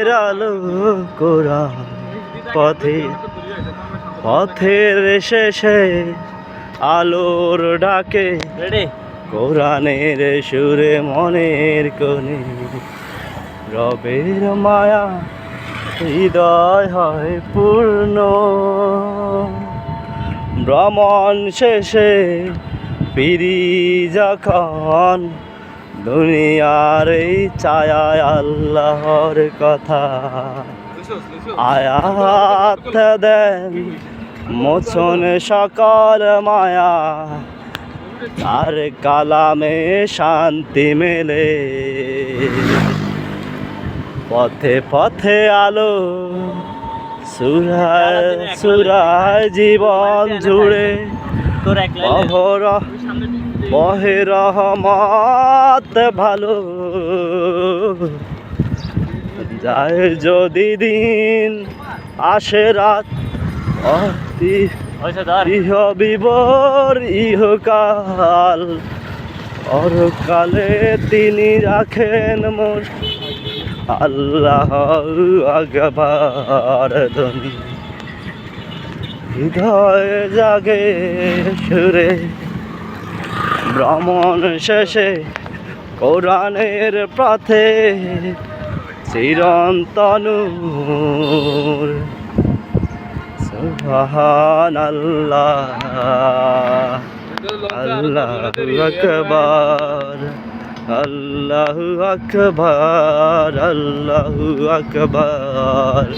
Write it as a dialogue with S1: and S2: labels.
S1: আলো কোরআন পথে পথের শেষে আলোর ডাকে কোরআনের সুরে মনের কোণে রবের মায়া হৃদয় হয় পূর্ণ। ভ্রমণ শেষে ফিরি যখন দুনিয়ার এই ছায়ায় আল্লাহর কথা। আয়াত দেন মোচন সকল মায়া। তার কালামে শান্তি মেলে। পথে পথে আলো, সুরায় সুরায় জীবন জুড়ে বহে রহমত ভালো। যায় যদি দিন আসে রাত ইহ বিবর ইহকাল। অরকালে তিনি রাখেন মোর আল্লাহ আগবার ধনী হৃদয় জাগে সুরে, ভ্রমণ শেষে কোরআনের পথে চিরন্তনুর। সুবহান আল্লাহ আল্লাহ আকবার আল্লাহ আকবার আল্লাহ আকবার।